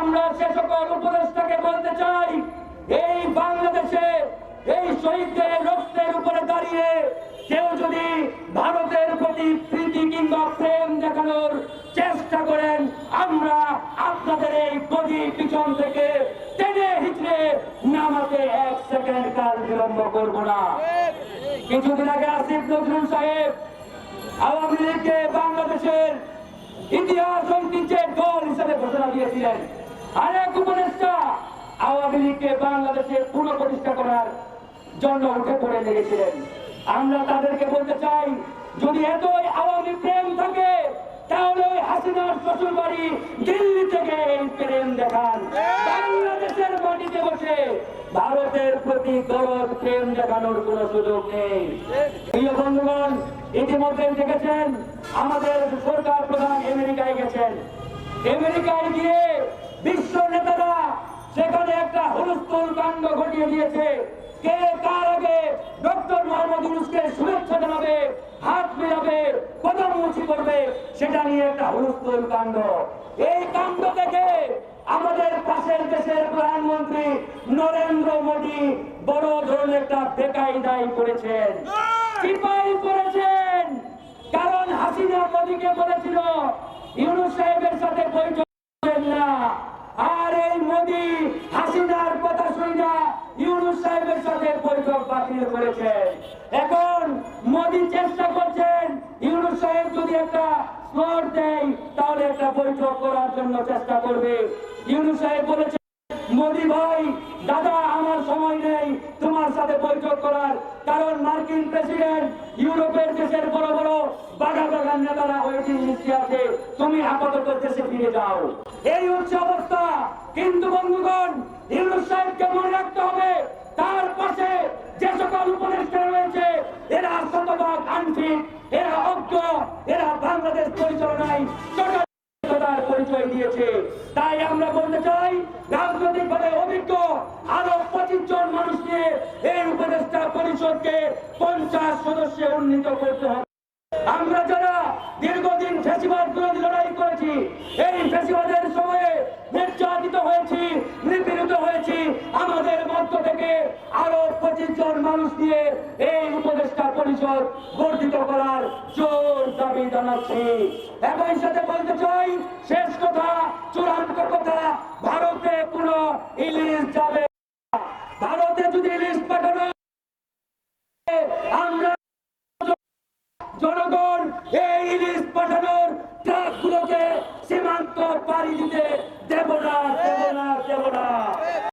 আমরা সে সকল উপদেষ্টাকে বলতে চাই, এই বাংলাদেশে এই শহীদদের রক্তের উপরে দাঁড়িয়ে কেউ যদি ভারতের প্রতি প্রীতি কিংবা প্রেম দেখানোর চেষ্টা করেন, আমরা আপনাদের এই গদি পিছন থেকে টেনে হিচড়ে নামাতে এক সেকেন্ড কাল বিলম্ব করব না। কিছুদিন আগে আসিফ নজরুল সাহেব আওয়ামী লীগকে বাংলাদেশের ইতিহাস ঐতিহ্যের দল হিসেবে ঘোষণা দিয়েছিলেন। আরেক উপদেষ্টা আওয়ামী লীগকে বাংলাদেশে পুনঃপ্রতিষ্ঠা করার জন্য উঠে পড়ে লেগেছিলেন। আমরা তাদেরকে বলতে চাই, যদি এতই আওয়ামী প্রেম থাকে, তাহলে ওই হাসিনার শ্বশুর বাড়ি দিল্লি থেকে এই প্রেম দেখান। বাংলাদেশের মাটিতে বসে ভারতের প্রতি দরদ প্রেম দেখানোর কোনো সুযোগ নেই। প্রিয় বন্ধুগণ, ইতিমধ্যে দেখেছেন, আমাদের সরকার প্রধান আমেরিকায় গেছেন। আমেরিকায় গিয়ে বিশ্ব নেতারা সেখানে একটা হুলস্থুল কাণ্ড ঘটিয়ে দিয়েছে। কে কার আগে ডক্টর মোহাম্মদ ইউনুসকে শুভেচ্ছা জানাবে, হাত মেলাবে কদম মুচি করবে সেটা নিয়ে একটা হুলস্থুল কাণ্ড। এই কাণ্ড থেকে আমাদের পাশের দেশের প্রধানমন্ত্রী নরেন্দ্র মোদী বড় ধরনের একটা বেকায়দায় করেছেন চিপাই করেছেন কারণ হাসিনা মোদীকে বলেছিল, ইউনুস সাহেবের সাথে বৈঠক করবেন না আর এই মোদি হাসিনার কথা শুনি না ইউনুস সাহেবের সাথে বাতিল করেছেন এখন মোদি চেষ্টা করছেন, ইউনুস সাহেব যদি একটা স্লট দেয়, তাহলে একটা বৈঠক করার জন্য চেষ্টা করবে। ইউনুস সাহেব বলেছেন মোদি ভাই, দাদা, আমার সময় নেই, তোমার সাথে বৈঠক করার। কারণ মার্কিন প্রেসিডেন্ট ইউরোপের দেশের বড় বড় বাগা বাগান নেতারা ওয়েটিং লিস্টে আছে তুমি আপাতত দেশে ফিরে যাও। এই হচ্ছে অবস্থা। কিন্তু বন্ধুগণ, ইউনুস সাহেবকে মনে রাখতে হবে, তার পাশে যে সকল উপদেষ্টা রয়েছে, এরা শতভাগ আনফিট এরা অজ্ঞ, এরা বাংলাদেশ পরিচালনায় পঁচিশ জন মানুষ নিয়ে এই উপদেষ্টা পরিষদকে পঞ্চাশ সদস্যে উন্নীত করতে হবে। আমরা যারা দীর্ঘদিন ফেসিবাদ বিরোধী লড়াই করেছি, এই ফেসিবাদের পঁচিশ জন মানুষ দিয়ে এই উপদেষ্টা পরিষদ গর্জিত করার জোর দাবি জানাচ্ছি। একই সাথে বলতে চাই, শেষ কথা, চূড়ান্ত কথা, ভারতে কোন ইলিশ যাবে ভারতে যদি ইলিশ পাঠানো আমরা জনগণ এই ইলিশ পাঠানোর ট্রাকগুলোকে সীমান্ত পাড়ি দিতে দেব না দেব না দেব না।